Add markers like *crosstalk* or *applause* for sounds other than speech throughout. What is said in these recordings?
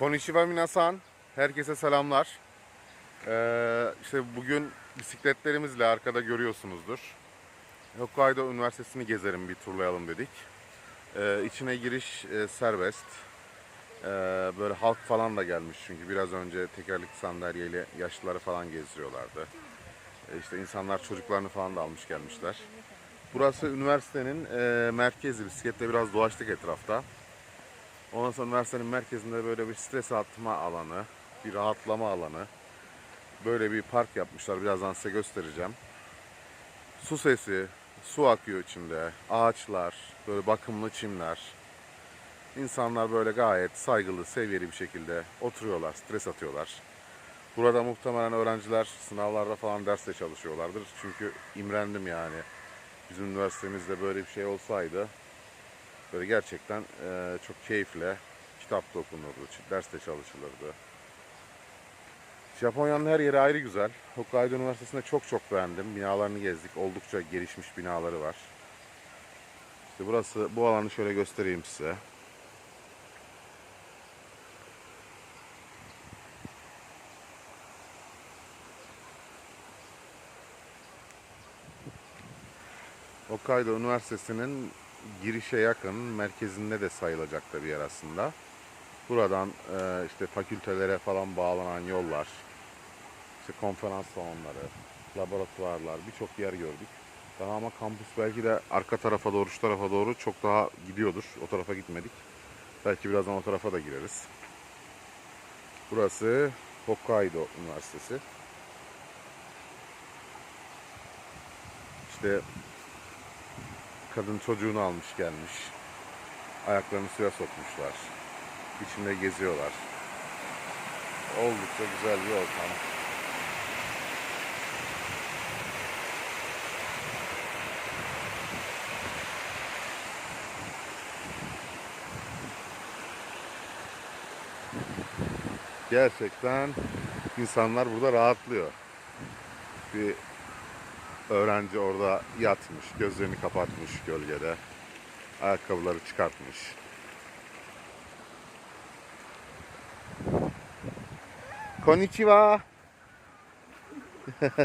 Konnichiwa minasan. Herkese selamlar. Ee, işte bugün bisikletlerimizle arkada görüyorsunuzdur. Hokkaido Üniversitesi'ni gezelim bir turlayalım dedik. Ee, içine giriş e, serbest. Ee, böyle halk falan da gelmiş çünkü biraz önce tekerlekli sandalyeyle yaşlıları falan gezdiriyorlardı. Ee, işte insanlar çocuklarını falan da almış gelmişler. Burası üniversitenin e, merkezi. Bisikletle biraz dolaştık etrafta. Ondan sonra üniversitenin merkezinde böyle bir stres atma alanı, bir rahatlama alanı. Böyle bir park yapmışlar. Birazdan size göstereceğim. Su sesi, su akıyor içinde, ağaçlar, böyle bakımlı çimler. İnsanlar böyle gayet saygılı, seviyeli bir şekilde oturuyorlar, stres atıyorlar. Burada muhtemelen öğrenciler sınavlarda falan derste çalışıyorlardır. Çünkü imrendim yani. Bizim üniversitemizde böyle bir şey olsaydı Böyle gerçekten eee, çok keyifle kitap da okunurdu, ders de çalışılırdı. Japonya'nın her yeri ayrı güzel. Hokkaido Üniversitesi'nde çok çok beğendim. Binalarını gezdik. Oldukça gelişmiş binaları var. İşte burası, bu alanı şöyle göstereyim size. Hokkaido Üniversitesi'nin girişe yakın, merkezinde de sayılacak da bir yer aslında. Buradan e, işte fakültelere falan bağlanan yollar, işte konferans salonları, laboratuvarlar, birçok yer gördük. Daha ama kampüs belki de arka tarafa doğru, şu tarafa doğru çok daha gidiyordur. O tarafa gitmedik. Belki birazdan o tarafa da gireriz. Burası Hokkaido Üniversitesi. İşte kadın çocuğunu almış gelmiş. Ayaklarını suya sokmuşlar. İçinde geziyorlar. Oldukça güzel bir ortam. Gerçekten insanlar burada rahatlıyor. Bir öğrenci orada yatmış, gözlerini kapatmış gölgede. Ayakkabıları çıkartmış. Konnichiwa. *laughs*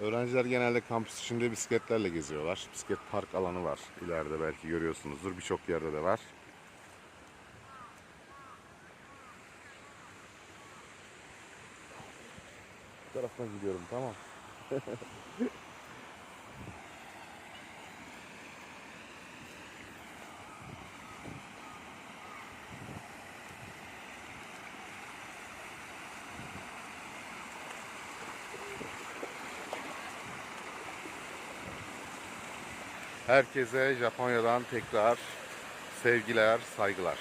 Öğrenciler genelde kampüs içinde bisikletlerle geziyorlar. Bisiklet park alanı var. İleride belki görüyorsunuzdur. Birçok yerde de var. Bu taraftan gidiyorum tamam. *laughs* Herkese Japonya'dan tekrar sevgiler, saygılar.